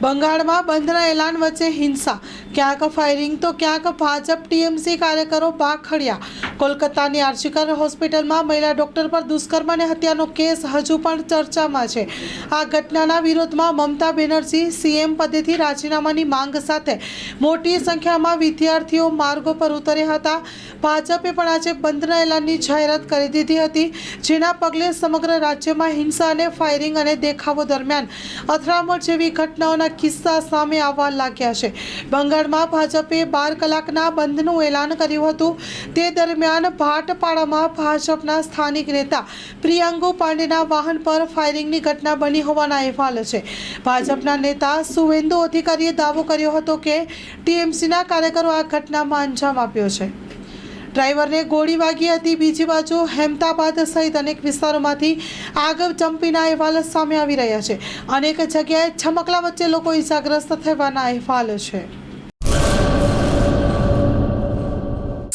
બંગાળમાં બંધના એલાન વચ્ચે હિંસા. ક્યાંક ફાયરિંગ તો ક્યાંક ભાજપ ટીએમસી કાર્યકરો ભાખડ્યા કોલકાતાની આર્શિકર હોસ્પિટલમાં મહિલા ડોક્ટર પર દુષ્કર્મ અને હત્યાનો કેસ હજુ પણ ચર્ચામાં છે. આ ઘટનાના વિરોધમાં મમતા બેનર્જી સીએમ પદેથી રાજીનામાની માંગ સાથે મોટી સંખ્યામાં વિદ્યાર્થીઓ માર્ગો પર ઉતર્યા હતા. ભાજપે પણ આજે બંધના એલાનની જાહેરાત કરી દીધી હતી, જેના પગલે સમગ્ર રાજ્યમાં હિંસા અને ફાયરિંગ અને દેખાવો દરમિયાન અથડામણ જેવી ઘટનાઓના કિસ્સા સામે આવવા લાગ્યા છે. બંગાળમાં ભાજપે બાર કલાકના બંધનું એલાન કર્યું હતું. તે દરમિયાન ભાટપાડામાં ભાજપના સ્થાનિક નેતા પ્રિયાંગુ પાંડેના વાહન પર ફાયરિંગની ઘટના બની હોવાના અહેવાલ છે. ભાજપના નેતા સુવેન્દુ અધિકારીએ દાવો કર્યો હતો કે ટીએમસીના કાર્યકરો આ ઘટનામાં અંજામ આપ્યો છે. ડ્રાઈવરને ગોળી વાગી હતી. બીજી બાજુ હેમતાબાદ સહિત અનેક વિસ્તારોમાંથી આગ ચંપીના અહેવાલ સામે આવી રહ્યા છે. અનેક જગ્યાએ છમકલા વચ્ચે લોકો ઇજાગ્રસ્ત થવાના અહેવાલ છે.